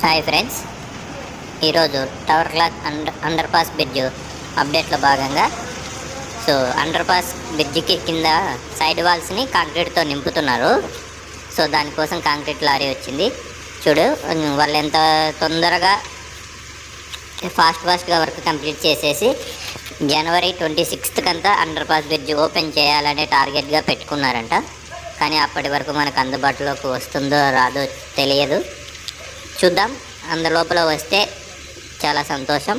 Hi friends ఈరోజు tower clock under underpass bridge అప్డేట్లో భాగంగా so underpass బ్రిడ్జికి కింద సైడ్ వాల్స్ని కాంక్రీట్తో నింపుతున్నారు. సో దానికోసం కాంక్రీట్ లారీ వచ్చింది. చూడు వాళ్ళు ఎంత తొందరగా ఫాస్ట్ ఫాస్ట్గా వర్క్ కంప్లీట్ చేసేసి జనవరి ట్వంటీ సిక్స్త్ అంతా అండర్ పాస్ బ్రిడ్జ్ ఓపెన్ చేయాలనే టార్గెట్గా పెట్టుకున్నారంట. కానీ అప్పటి వరకు మనకు అందుబాటులోకి వస్తుందో రాదో తెలియదు. చూద్దాం. అందులోపల వస్తే చాలా సంతోషం.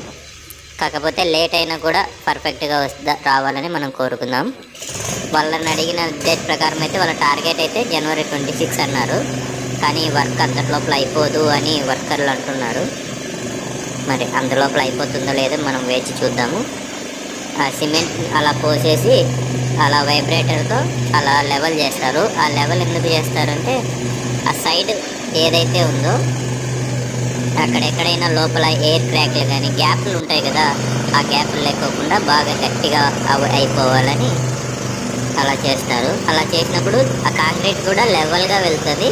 కాకపోతే లేట్ అయినా కూడా పర్ఫెక్ట్గా వస్తా రావాలని మనం కోరుకుందాం. వాళ్ళని అడిగిన డేట్ ప్రకారం అయితే వాళ్ళ టార్గెట్ అయితే జనవరి ట్వంటీ సిక్స్ అన్నారు. కానీ వర్క్ అంతటి లోపల అయిపోదు అని వర్కర్లు అంటున్నారు. మరి అందులోపల అయిపోతుందో లేదో మనం వేచి చూద్దాము. ఆ సిమెంట్ అలా పోసేసి అలా వైబ్రేటర్తో అలా లెవెల్ చేస్తారు. ఆ లెవెల్ ఎందుకు చేస్తారంటే ఆ సైడ్ ఏదైతే ఉందో అక్కడెక్కడైనా లోపల ఎయిర్ క్రాక్లు కానీ గ్యాప్లు ఉంటాయి కదా ఆ గ్యాప్లు లేకోకుండా బాగా గట్టిగా అవి అయిపోవాలని అలా చేస్తారు. అలా చేసినప్పుడు ఆ కాంక్రీట్ కూడా లెవెల్గా వెళ్తుంది.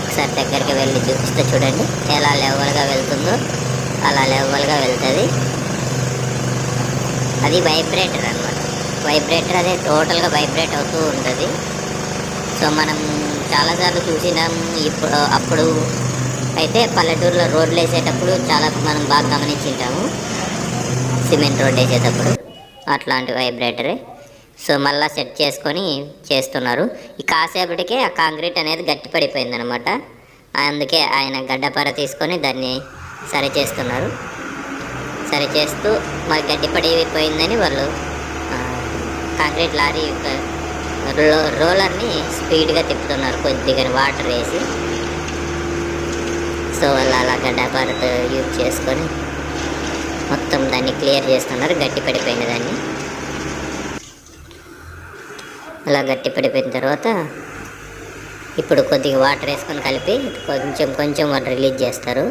ఒకసారి దగ్గరికి వెళ్ళి చూపిస్తే చూడండి. ఎలా లెవెల్గా వెళ్తుందో అలా లెవెల్గా వెళ్తుంది. అది వైబ్రేటర్ అనమాట వైబ్రేటర్ అదే టోటల్గా వైబ్రేట్ అవుతూ ఉంటుంది. సో మనం చాలాసార్లు చూసినాం ఇప్పుడు అప్పుడు అయితే పల్లెటూరులో రోడ్లు వేసేటప్పుడు చాలా మనం బాగా గమనించింటాము. సిమెంట్ రోడ్ వేసేటప్పుడు అట్లాంటి వైబ్రేటరే. సో మళ్ళీ సెట్ చేసుకొని చేస్తున్నారు. ఈ కాసేపటికే ఆ కాంక్రీట్ అనేది గట్టి పడిపోయింది అనమాట అందుకే ఆయన గడ్డపార తీసుకొని దాన్ని సరి చేస్తున్నారు. సరి చేస్తూ మరి గడ్డి పడిపోయిందని వాళ్ళు కాంక్రీట్ లారీ రో రోలర్ని స్పీడ్గా తిప్పుతున్నారు. కొద్దిగా వాటర్ వేసి. సో వాళ్ళు అలా గడ్డపారతో యూజ్ చేసుకొని మొత్తం దాన్ని క్లియర్ చేస్తున్నారు. గట్టి పడిపోయిన దాన్ని. అలా గట్టి పడిపోయిన తర్వాత ఇప్పుడు కొద్దిగా వాటర్ వేసుకొని కలిపి కొంచెం కొంచెం వాటర్ రిలీజ్ చేస్తారు.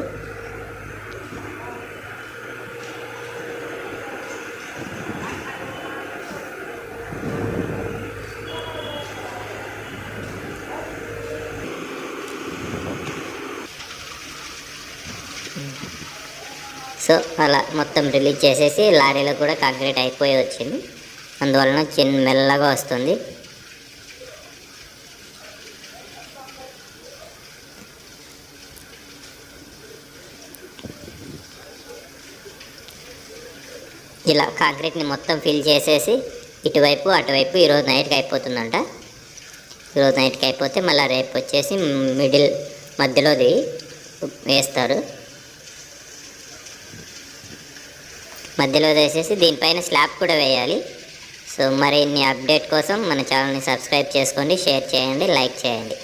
సో అలా మొత్తం రిలీజ్ చేసేసి లారీలో కూడా కాంక్రీట్ అయిపోయి వచ్చింది. అందువలన చిన్న మెల్లగా వస్తుంది. ఇలా కాంక్రీట్ని మొత్తం ఫిల్ చేసేసి ఇటువైపు అటువైపు ఈరోజు నైట్కి అయిపోతుందంట. ఈరోజు నైట్కి అయిపోతే మళ్ళీ రేపు వచ్చేసి మిడిల్ మధ్యలోది వేస్తారు. మధ్యలో వేసేసి దీనిపైన స్లాబ్ కూడా వేయాలి. సో మరిన్ని అప్డేట్ కోసం మన ఛానల్ని సబ్స్క్రైబ్ చేసుకోండి షేర్ చేయండి లైక్ చేయండి.